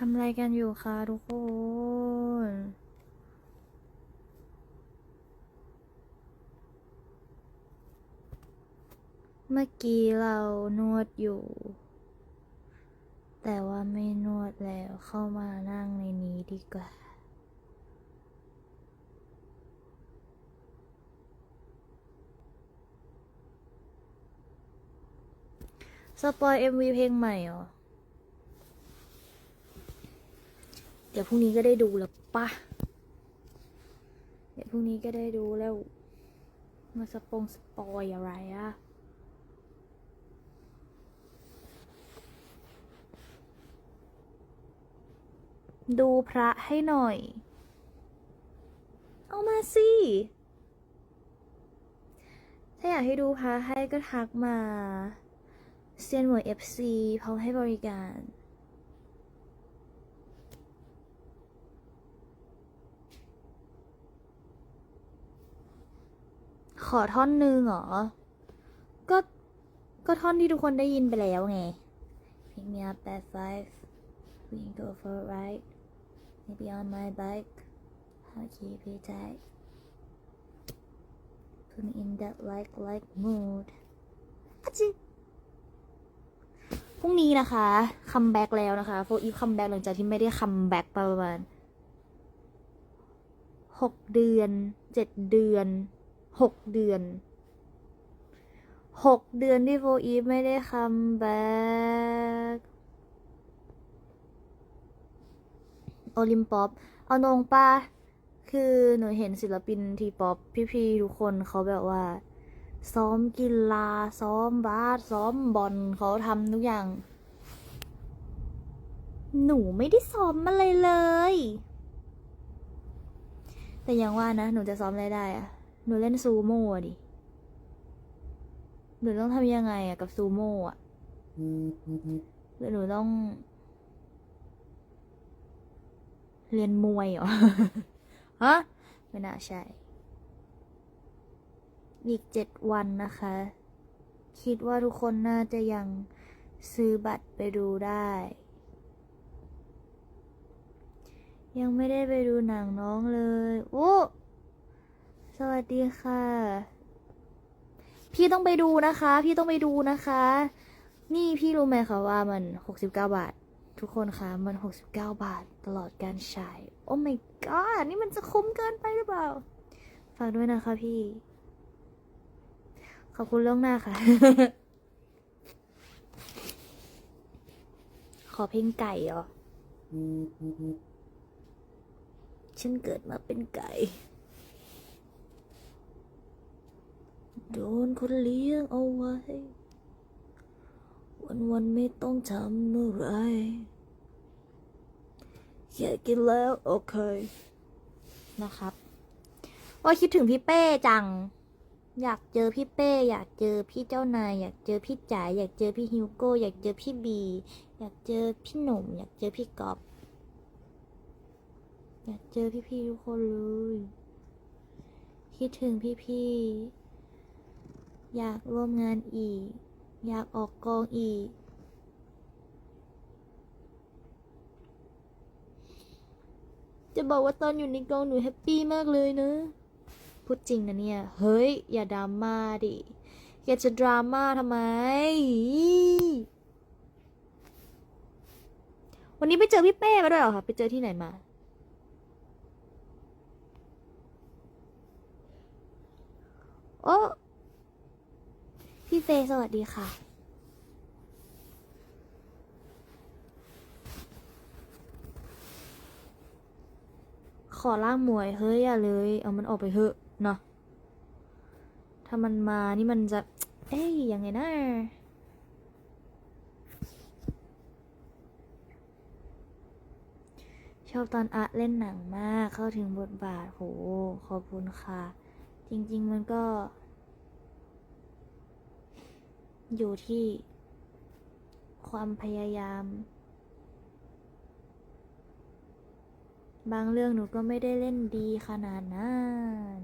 ทำอะไรกันอยู่คะทุกคน เมื่อกี้เรานวดอยู่ แต่ว่าไม่นวดแล้วเข้ามานั่งในนี้ดีกว่าสปอย MV เพลงใหม่เหรอ เดี๋ยวพรุ่งนี้ก็ได้ดูแล้วปะเดี๋ยวพรุ่งนี้ก็ได้ดูแล้ว มาสปงสปอยอะไรอะดูพระให้หน่อย เอามาสิ ถ้าอยากให้ดูพระให้ก็ทักมา เซียนหมวย FC พร้อมให้บริการ ขอท่อนหนึ่งเหรอ ก็ ก็ท่อนที่ทุกคนได้ยินไปแล้วไง Pick me up at five we can go for a ride maybe on my bike I'll keep you tight put me in that like like mood อะจิพรุ่งนี้นะคะคัมแบ็กแล้วนะคะโฟอีฟคัมแบ็กหลังจากที่ไม่ได้คัมแบ็กประมาณหกเดือนเจ็ดเดือน หกเดือนหกเดือนที่โฟอีฟไม่ได้คัมแบ็กโอลิมปอปเอานงป้าคือหนูเห็นศิลปินทีป๊อปพี่ๆทุกคนเขาแบบว่า ซ้อมกีฬาซ้อมบาสซ้อมบอลเขาทำทุกอย่าง หนูไม่ได้ซ้อมอะไรเลย แต่ยังว่านะ หนูจะซ้อมอะไรได้อะ หนูเล่นซูโม่ดิ หนูต้องทำยังไงอะกับซูโม่อะหรือหนูต้อง เรียนมวยเหรอ ฮะ ไม่น่าใช่ อีกเจ็ดวันนะคะ คิดว่าทุกคนน่าจะยังซื้อบัตรไปดูได้ ยังไม่ได้ไปดูหนังน้องเลย โอ้ สวัสดีค่ะ พี่ต้องไปดูนะคะ พี่ต้องไปดูนะคะ นี่พี่รู้ไหมคะว่ามัน69บาท ทุกคนคะมัน69บาทตลอดการฉายโอ้ my god นี่มันจะคุ้มเกินไปหรือเปล่า ฝากด้วยนะคะพี่ ขอบคุณเรื่องหน้าค่ะ ขอเพลงไก่เหรอฉันเกิดมาเป็นไก่ โดนคนเลี้ยงเอาไว้ วันวันๆไม่ต้องทำอะไรแค่กินแล้วโอเค นะครับ ว่าคิดถึงพี่เป้จัง อยากเจอพี่เป้ อยากเจอพี่เจ้านาย อยากเจอพี่จ๋าอยากเจอพี่ฮิวโก้ อยากเจอพี่บี อยากเจอพี่หนุ่ม อยากเจอพี่กอบอยากเจอพี่ๆทุกคนเลย คิดถึงพี่ๆ อยากร่วมงานอีก อยากออกกองอีก จะบอกว่าตอนอยู่ในกองหนูแฮปปี้มากเลยนะ พูดจริงนะเนี่ย เฮ้ย อย่าดราม่าดิแกจะดราม่าทำไม วันนี้ไปเจอพี่เป้มาด้วยเหรอคะ ไปเจอที่ไหนมาโอ้ พี่เฟย์สวัสดีค่ะ ขอล่ามมวย เฮ้ย อย่าเลย เอามันออกไปเถอะเนาะถ้ามันมานี่มันจะ เอ้ยยังไงนะชอบตอนอะเล่นหนังมากเข้าถึงบทบาทโห ขอบคุณค่ะ จริง ๆ มันก็ อยู่ที่ ความพยายาม บางเรื่องหนูก็ไม่ได้เล่นดีขนาดนั้น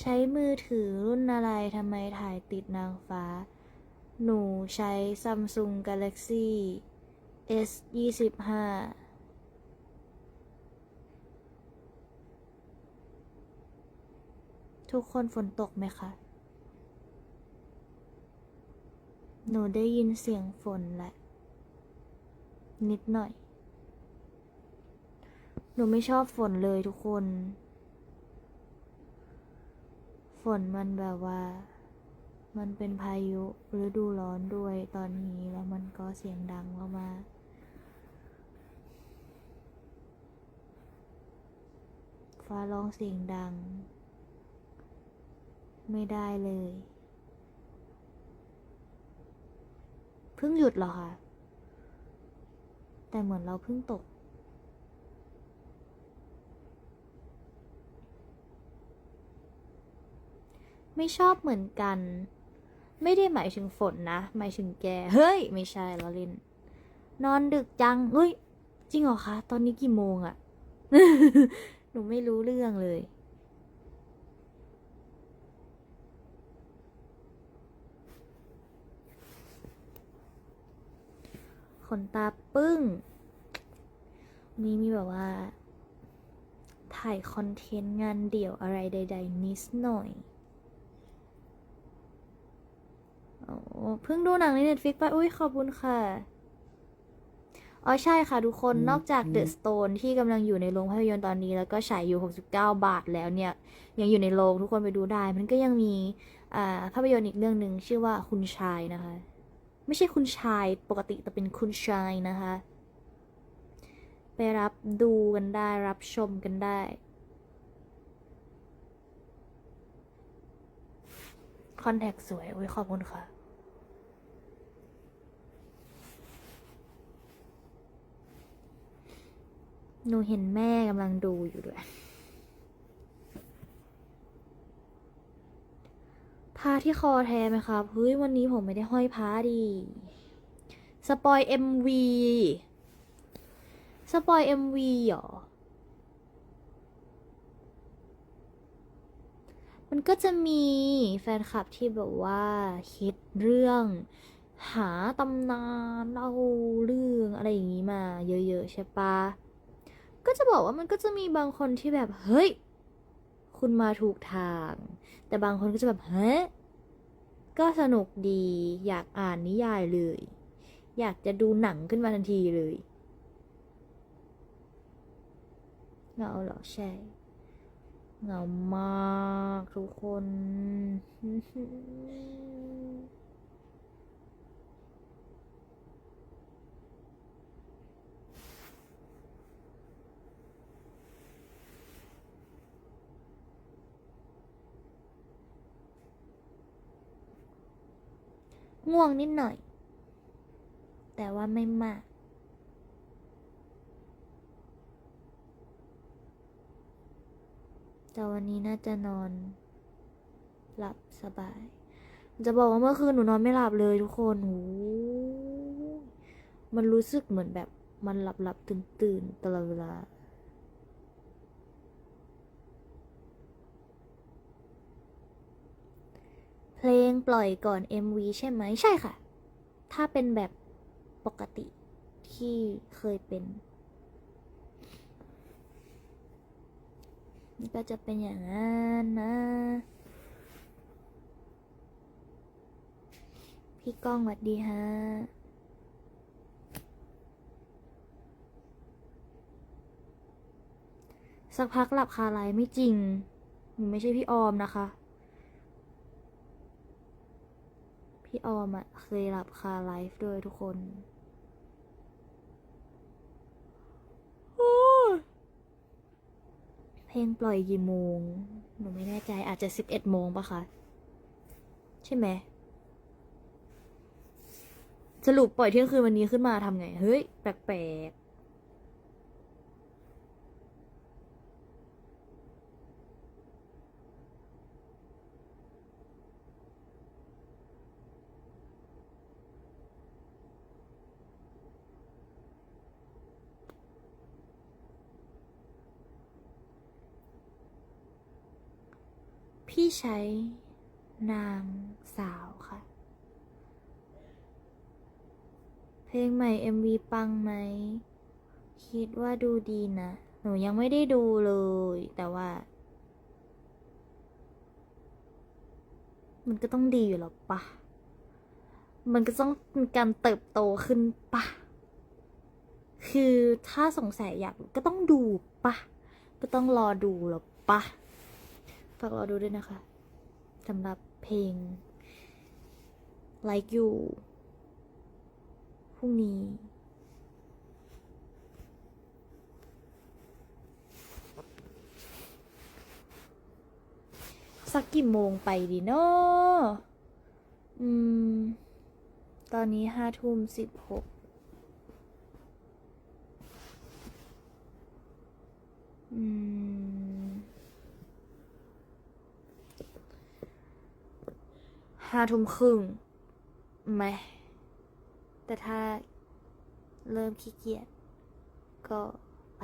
ใช้มือถือรุ่นอะไรทำไมถ่ายติดนางฟ้า หนูใช้ Samsung Galaxy S 25 ทุกคนฝนตกไหมคะ หนูได้ยินเสียงฝนแหละ นิดหน่อย หนูไม่ชอบฝนเลยทุกคน ฝนมันแบบว่า มันเป็นพายุฤดูร้อนด้วยตอนนี้แล้วมันก็เสียงดังมากๆฟ้าร้องเสียงดัง ไม่ได้เลย เพิ่งหยุดเหรอคะแต่เหมือนเราเพิ่งตก ไม่ชอบเหมือนกัน ไม่ได้หมายถึงฝนนะ หมายถึงแก เฮ้ย ไม่ใช่เราล่นนอนดึกจัง เฮ้ย จริงเหรอคะ ตอนนี้กี่โมงอะหนูไม่รู้เรื่องเลย ขนตาปึ้งนี่มีแบบว่า ถ่ายคอนเทนต์งานเดี่ยวอะไรใด ๆ นิดหน่อยโอ้เพิ่งดูหนังใน Netflix ไป อุ้ยขอบคุณค่ะ อ๋อใช่ค่ะทุกคนอืมนอกจากอืม The Stone ที่กำลังอยู่ในโรงภาพยนตร์ตอนนี้ แล้วก็ฉายอยู่ 69 บาทแล้วเนี่ย ยังอยู่ในโรงทุกคนไปดูได้ มันก็ยังมีอ่าภาพยนตร์อีกเรื่องหนึ่งชื่อว่าคุณชายนะคะ ไม่ใช่คุณชายปกติแต่เป็นคุณชายนะคะ ไปรับดูกันได้รับชมกันได้ คอนแทคสวยอุ้ยขอบคุณค่ะหนูเห็นแม่กำลังดูอยู่ด้วย พาที่คอแท้ไหมครับเฮ้ยวันนี้ผมไม่ได้ห้อยพาดีสปอยเอ็มวีสปอยเอ็มวีหรอ มันก็จะมีแฟนคลับที่แบบว่าคิดเรื่องหาตำนานเล่าเรื่องอะไรอย่างนี้มาเยอะๆใช่ปะก็จะบอกว่ามันก็จะมีบางคนที่แบบ เฮ้ย คุณมาถูกทาง แต่บางคนก็จะแบบเฮ้ยก็สนุกดี อยากอ่านนิยายเลย อยากจะดูหนังขึ้นมาทันทีเลยเหงาเหรอใช่เหงามากทุกคน ง่วงนิดหน่อย แต่ว่าไม่มาก แต่วันนี้น่าจะนอน หลับสบาย จะบอกว่าเมื่อคืนหนูนอนไม่หลับเลยทุกคนโอ้มันรู้สึกเหมือนแบบมันหลับหลับตื่นตื่นตลอดเวลา เพลงปล่อยก่อน MV ใช่ไหมใช่ค่ะ ถ้าเป็นแบบปกติที่เคยเป็นนี่ก็จะเป็นอย่างนั้นนะ พี่ก้องสวัสดีฮะสักพักหลับคาไลไม่จริงหนูไม่ใช่พี่ออมนะคะ พี่ออมอะเคยหลับคาไลฟ์ด้วยทุกคนเพลงปล่อยกี่โมง หนูไม่แน่ใจอาจจะสิบเอ็ดโมงปะคะ ใช่ไหม สรุปปล่อยเที่ยงคืนวันนี้ขึ้นมาทำไง เฮ้ย แปลกๆ พี่ใช้นางสาวค่ะ เพลงใหม่ MV ปังไหม คิดว่าดูดีนะ หนูยังไม่ได้ดูเลย แต่ว่า มันก็ต้องดีอยู่แล้วปะ มันก็ต้องมีการเติบโตขึ้นปะ คือถ้าสงสัยอยากก็ต้องดูปะ ก็ต้องรอดูแล้วปะ ฝากรอดูด้วยนะคะสำหรับเพลง Like You พรุ่งนี้สักกี่โมงไปดีเนาะอืม ตอนนี้ห้าทุ่มสิบหกอืม ห้าทุ่มครึ่งไหม แต่ถ้าเริ่มขี้เกียจก็ไป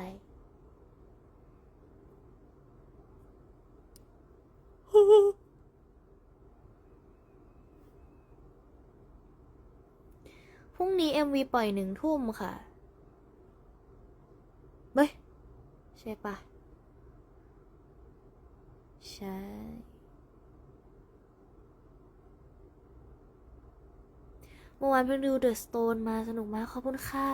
พรุ่งนี้ MV ปล่อยหนึ่งทุ่มค่ะเฮ้ย ใช่ปะใช่ เมื่อวานเพิ่งดู The Stone มาสนุกมากขอบคุณค่ะ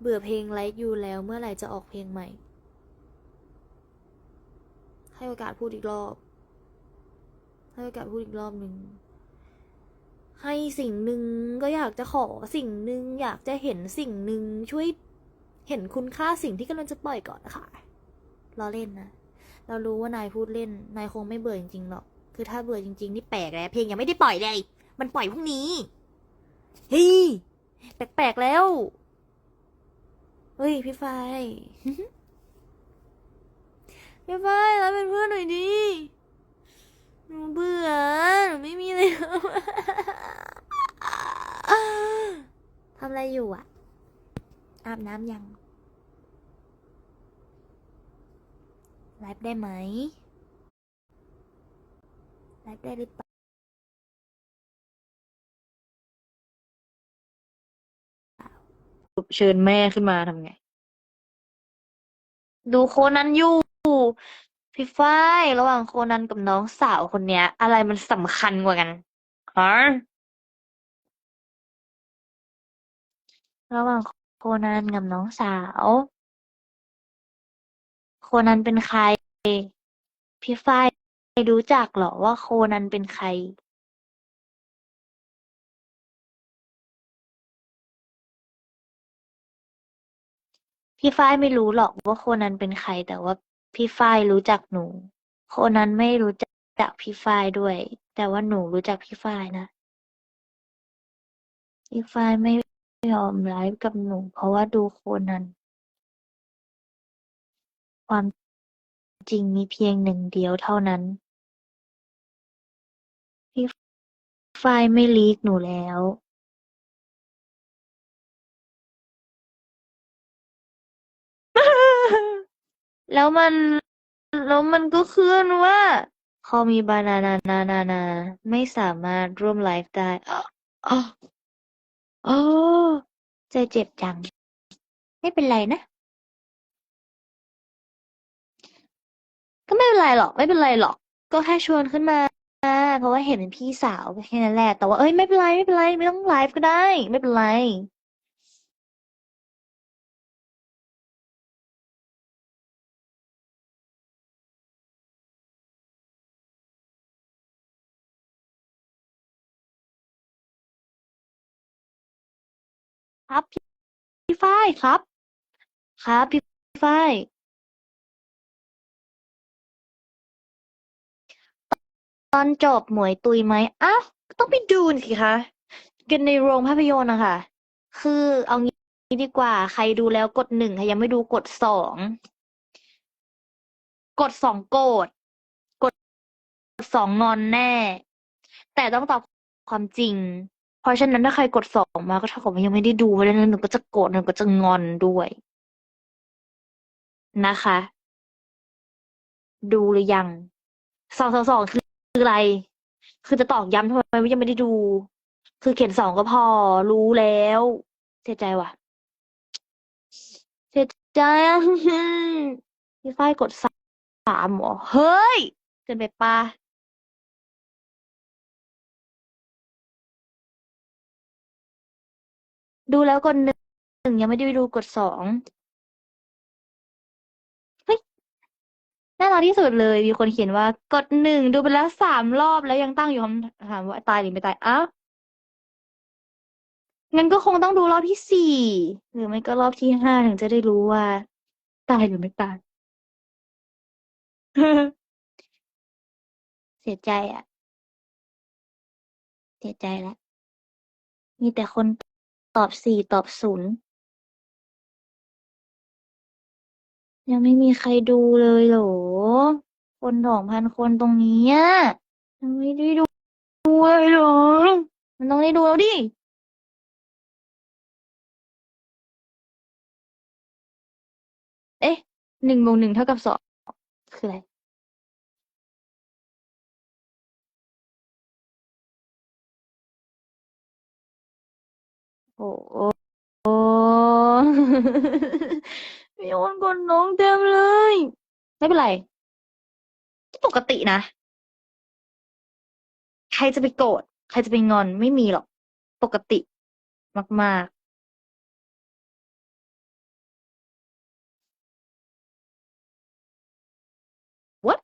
เบื่อเพลง Like You แล้วเมื่อไหร่จะออกเพลงใหม่ ให้โอกาสพูดอีกรอบ ให้โอกาสพูดอีกรอบหนึ่ง ให้สิ่งหนึ่งก็อยากจะขอสิ่งหนึ่งอยากจะเห็นสิ่งหนึ่งช่วยเห็นคุณค่าสิ่งที่กำลังจะปล่อยก่อนนะคะล้อเล่นนะ เรารู้ว่านายพูดเล่น นายคงไม่เบื่อจริงๆหรอก คือถ้าเบื่อจริง ๆ นี่แปลกแล้วเพลงยังไม่ได้ปล่อยเลย มันปล่อยพรุ่งนี้เฮ้ยแปลกๆแล้ว เฮ้ย พี่ไฟพี่ไฟรับเป็นเพื่อนหน่อยดิหนูเบื่อหนูไม่มีเลยทำอะไรอยู่อะ อาบน้ำยังไลฟ์ได้ไหม ไลฟ์ได้หรือเปล่าเชิญแม่ขึ้นมาทำไง ดูโคนันอยู่ พี่ฝ้ายระหว่างโคนันกับน้องสาวคนเนี้ย อะไรมันสำคัญกว่ากันฮะระหว่างโคนันกับน้องสาว โคนันเป็นใคร พี่ฝ้าย รู้จักหรอว่าโคนันเป็นใครพี่ฝ้ายไม่รู้หรอกว่าโคนันเป็นใคร แต่ว่าพี่ฝ้ายรู้จักหนู โคนันไม่รู้จักพี่ฝ้ายด้วย แต่ว่าหนูรู้จักพี่ฝ้ายนะพี่ฝ้ายไม่ยอมไลฟ์กับหนู เพราะว่าดูโคนัน ความจริงมีเพียงหนึ่งเดียวเท่านั้น ฝ้ายไม่ลีกหนูแล้วแล้วมันแล้วมันก็ขึ้นว่าคอมีบานานานานานา ไม่สามารถร่วมไลฟ์ได้อ๋ออ๋ออ๋อใจเจ็บจัง ไม่เป็นไรนะ ก็ไม่เป็นไรหรอก ไม่เป็นไรหรอก ก็แค่ชวนขึ้นมา เพราะว่าเห็นเป็นพี่สาวแค่นั้นแหละ แต่ว่าเอ้ยไม่เป็นไรไม่เป็นไรไม่ต้องไลฟ์ก็ได้ ไม่เป็นไรครับพี่ฝ้ายครับ ครับพี่ฝ้าย ตอนจบหมวยตุยไหมอ้าวต้องไปดูสิคะ กันในโรงภาพยนตร์นะคะคือเอางี้ดีกว่า ใครดูแล้วกดหนึ่งใครยังไม่ดูกดสองกดสองโกรธกดสองงอนแน่ แต่ต้องตอบความจริง เพราะฉะนั้นถ้าใครกดสองมาก็เท่ากับว่ายังไม่ได้ดูเพราะฉะนั้นหนูก็จะโกรธหนูก็จะงอนด้วย นะคะ ดูหรือยังสองสองสองคือ คืออะไร คือจะตอกย้ำทำไมว่ายังไม่ได้ดู คือเขียนสองก็พอ รู้แล้ว เสียใจว่ะ เสียใจอะพี่ฝ้ายกดสามเหรอ เฮ้ย เกินไปปะดูแล้วกดหนึ่งยังไม่ได้ดูกดสองเฮ้ย น่ารักที่สุดเลยมีคนเขียนว่ากดหนึ่งดูไปแล้วสามรอบแล้วยังตั้งอยู่คำถามว่าตายหรือไม่ตายอ้าวงั้นก็คงต้องดูรอบที่สี่หรือไม่ก็รอบที่ห้าถึงจะได้รู้ว่า ตายหรือไม่ตาย เสียใจอะ เสียใจแล้วมีแต่คนตอบสี่ตอบศูนย์ยังไม่มีใครดูเลยเหรอ คนสองพันคนตรงนี้อะยังไม่ได้ดูเลยเหรอ มันต้องได้ดูแล้วดิเอ๊ะหนึ่งบวกหนึ่งเท่ากับสองคืออะไร โอ้โหมีคนกดน้องเต็มเลย ไม่เป็นไร ปกตินะ ใครจะไปโกรธใครจะไปงอนไม่มีหรอก ปกติมากๆ What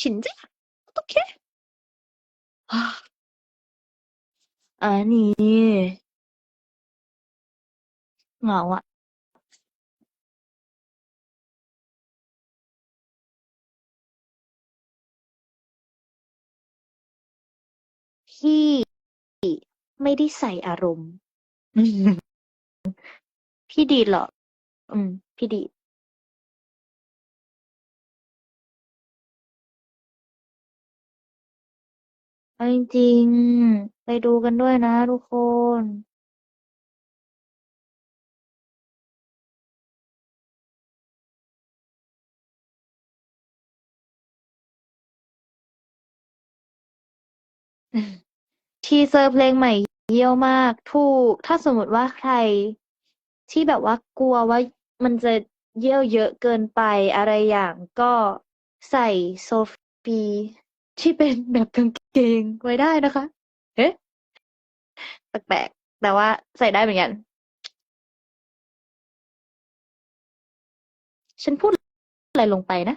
ชินจ้ะโอเคอ่ะอันนี้เหงาอะพี่ไม่ได้ใส่อารมณ์ พี่ดีดเหรอ อืม พี่ดีดเอาจริงๆ ไปดูกันด้วยนะทุกคน ทีเซอร์เพลงใหม่เยี่ยวมาก ถูก ถ้าสมมติว่าใคร ที่แบบว่ากลัวว่ามันจะเยี่ยวเยอะเกินไปอะไรอย่างก็ใส่โซฟีที่เป็นแบบกางเกงไว้ได้นะคะเอ๊ะแปลกๆแต่ว่าใส่ได้เหมือนกัน ฉันพูดอะไรลงไปนะ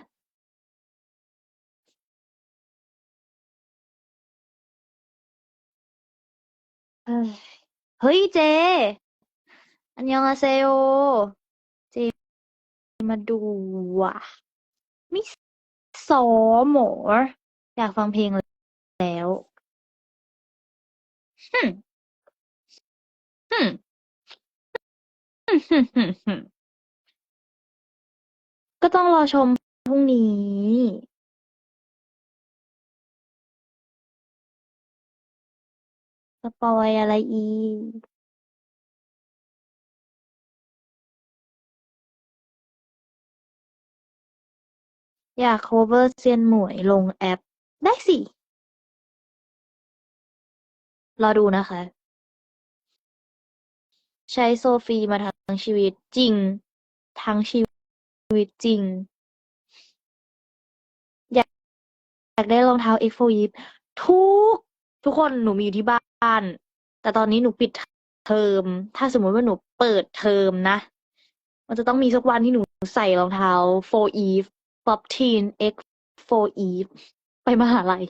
เอ้ยเฮ้ยเจ อันยองอาเซโอ เจ มาดูว่ะ ไม่ซ้อมหมออยากฟังเพลงแล้วฮึมฮึมฮึมฮึมฮึมฮึมก็ต้องรอชมพรุ่งนี้ ปอยอะไรอีกอยาก cover เซียนหมวยลงแอป ได้สิ รอดูนะคะ ใช้โซฟีมาทั้งชีวิตจริง ทั้งชีวิตจริง อยากอยากได้รองเท้า X4 Eve ทุก ทุกคนหนูมีอยู่ที่บ้าน แต่ตอนนี้หนูปิดเทอม ถ้าสมมติว่าหนูเปิดเทอมนะ มันจะต้องมีสักวันที่หนูใส่รองเท้า4 Eve Pop Teen X 4 Eve ไปมหาลัย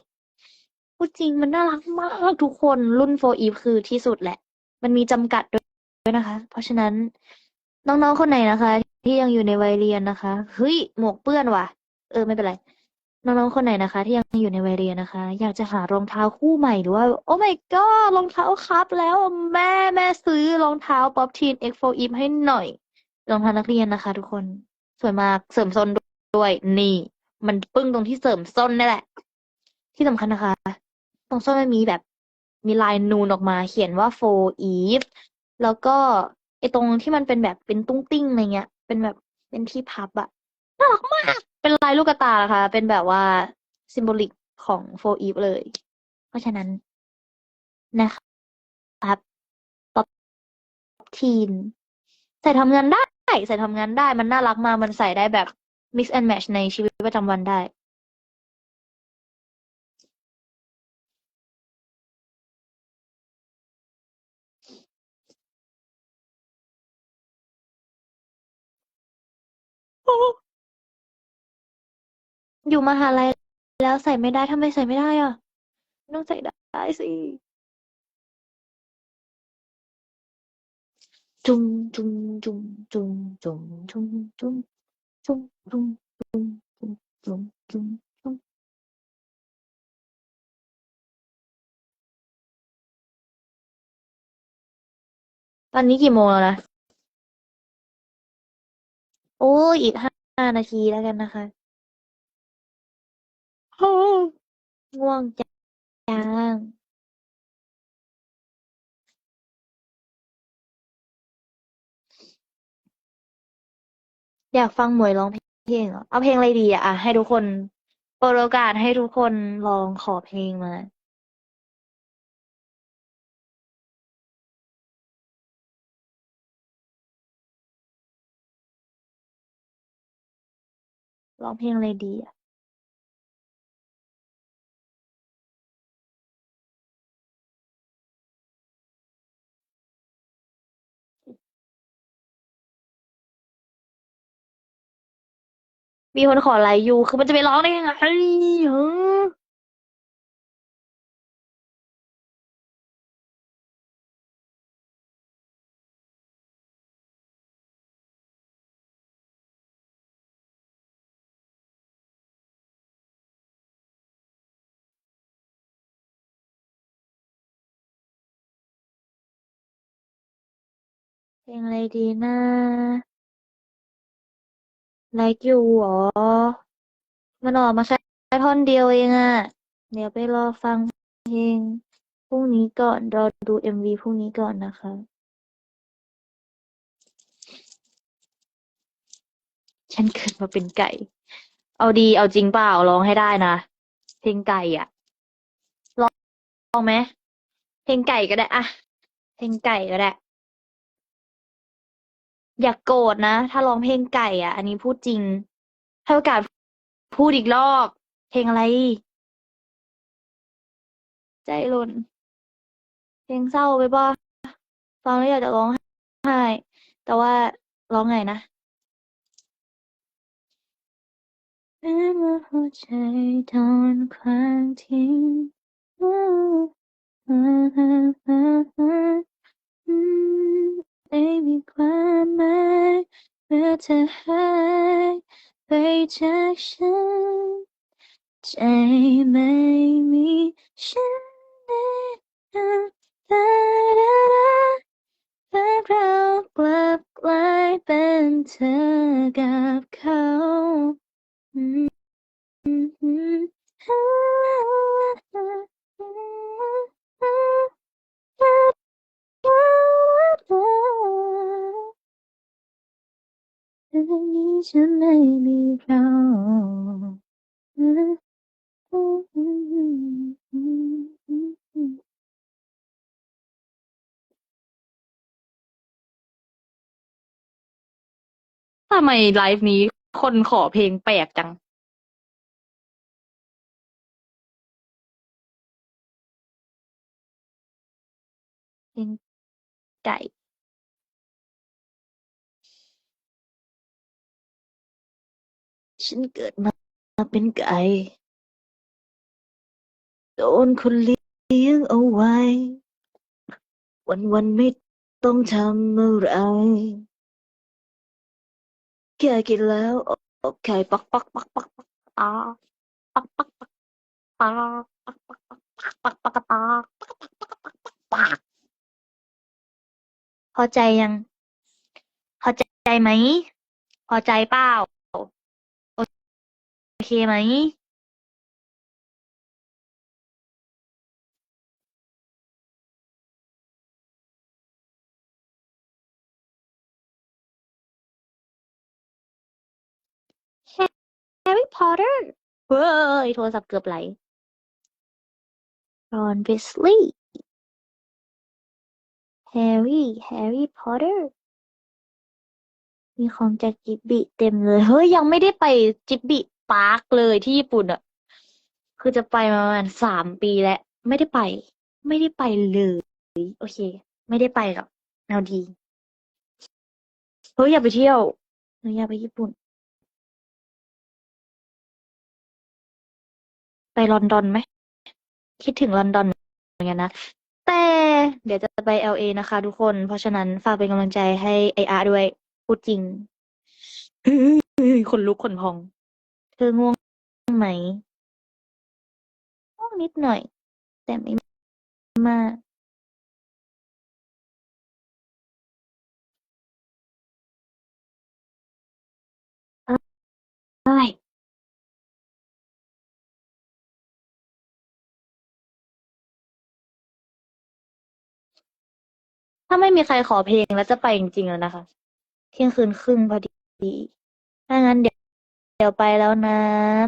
พูดจริงมันน่ารักมากทุกคนรุ่น4 Eve คือที่สุดแหละ มันมีจำกัดด้วยนะคะ เพราะฉะนั้นน้องๆคนไหนนะคะ ที่ยังอยู่ในวัยเรียนนะคะ เฮ้ย หมวกเปื้อนว่ะ เออ ไม่เป็นไร น้องๆคนไหนนะคะ ที่ยังอยู่ในวัยเรียนนะคะ อยากจะหารองเท้าคู่ใหม่หรือว่า โอ้ my god รองเท้าครับแล้วแม่แม่ซื้อรองเท้า Pop Teen X4 Eve ให้หน่อยรองเท้านักเรียนนะคะ ทุกคนสวยมากเสริมส้นด้วยนี่ มันปึ้งตรงที่เสริมส้นนี่แหละ ที่สำคัญนะคะ ตรงส้นมันมีแบบมีลายนูนออกมาเขียนว่า4 Eve แล้วก็ไอตรงที่มันเป็นแบบเป็นตุ้งติ้งอะไรเงี้ย เป็นแบบเป็นที่พับอะน่ารักมาก เป็นลายลูกกตานะคะ เป็นแบบว่าซิมโบลิกของโฟอีฟเลย เพราะฉะนั้นนะครับป๊อปทีน ใส่ทำงานได้ ใส่ทำงานได้ มันน่ารักมากมันใส่ได้แบบ mix and match ในชีวิตประจำวันได้ อยู่มหาลัยแล้วใส่ไม่ได้ทำไมใส่ไม่ได้อะต้องใส่ได้สิ จุ่มจุ่มจุ่มจุ่มจุ่มจุ่มจุ่มจุ่มจุ่มจุ่มจุ่มจุ่มจุ่มจุ่มตอนนี้กี่โมงแล้วนะ โอ้อีกห้านาทีแล้วกันนะคะ โอ้ง่วงจังอยากฟังหมวยร้องเพลงเหรอเอาเพลงอะไรดีอะอะ ให้ทุกคนเปิดโอกาสให้ทุกคนลองขอเพลงมา ร้องเพลงอะไรดีอะ มีคนขอไลค์ยู คือมันจะไปร้องได้ยังไงเฮ้อเพลงอะไรดีนะ ไลค์ยูเหรอ มันออกมาแค่ท่อนเดียวเองอะเดี๋ยวไปรอฟังเพลงพรุ่งนี้ก่อนรอดูเอ็มวีพรุ่งนี้ก่อนนะคะฉันเกิดมาเป็นไก่ เอาดี เอาจริงเปล่าร้องให้ได้นะ เพลงไก่อะลองลองไหมเพลงไก่ก็ได้อะเพลงไก่ก็ได้ อย่าโกรธนะ ถ้าร้องเพลงไก่อะ อันนี้พูดจริง ให้โอกาสพูดอีกรอบ เพลงอะไร ใจหล่น เพลงเศร้าไปป่ะฟังแล้วอยากจะร้องไห้ แต่ว่าร้องไงนะแม้ว่าหัวใจโดนขวางทิ้ง ไม่มีความหมายเมื่อเธอหายไปจากฉัน ใจไม่มีฉันในน้ำตาดาดาแต่เรากลับกลายเป็นเธอกับเขาอืมอืมอืม แต่วันนี้ฉันไม่มีเราทำไมไลฟ์นี้คนขอเพลงแปลกจัง เพลงไก่ ฉันเกิดมาเป็นไก่ โดนคนเลี้ยงเอาไว้ วันวันไม่ต้องทำอะไร แค่กินแล้วออกไข่ปักปักปักปักปักตาปักปักปักตาปักปักปักปักปักปักตาปักปักปักปักปักปักพอใจยัง พอใจไหม พอใจเปล่า เคไหม Harry Potter เฮ้ยโทรศัพท์เกือบไหล Ron Weasley Harry Harry Potter มีของจากจิบบิเต็มเลย เฮ้ย ยังไม่ได้ไปจิบบิ ปาร์คเลยที่ญี่ปุ่นอะคือจะไปมาประมาณสามปีแล้วไม่ได้ไป ไม่ได้ไปเลย โอเค ไม่ได้ไปหรอกเอาดีเฮ้ยอยากไปเที่ยวหนูอยากไปญี่ปุ่น ไปลอนดอนไหมคิดถึงลอนดอนเหมือนกันนะแต่เดี๋ยวจะไป LA นะคะ ทุกคน เพราะฉะนั้นฝากเป็นกำลังใจให้ไออาร์ด้วยพูดจริงคนลุกคนพอง เธอง่วงไหมง่วงนิดหน่อย แต่ไม่มากถ้าไม่มีใครขอเพลงแล้วจะไปจริงๆแล้วนะคะ เที่ยงคืนครึ่งพอดีถ้างั้นเดี๋ยว เดี๋ยวไปแล้วนะ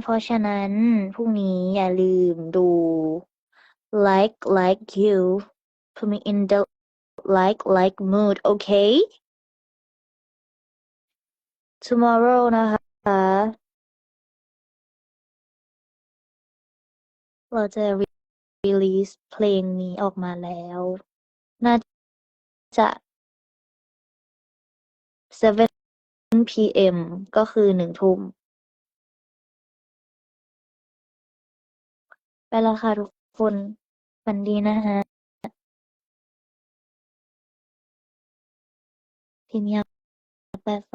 เพราะฉะนั้นพรุ่งนี้อย่าลืมดู like like you put me in the like like mood okay tomorrow นะคะ เราจะ release เพลงนี้ออกมาแล้ว น่าจะ 7 p.m. ก็คือหนึ่งทุ่ม ไปแล้วค่ะทุกคน ฝันดีนะฮะ ทีมยาแปดไฟ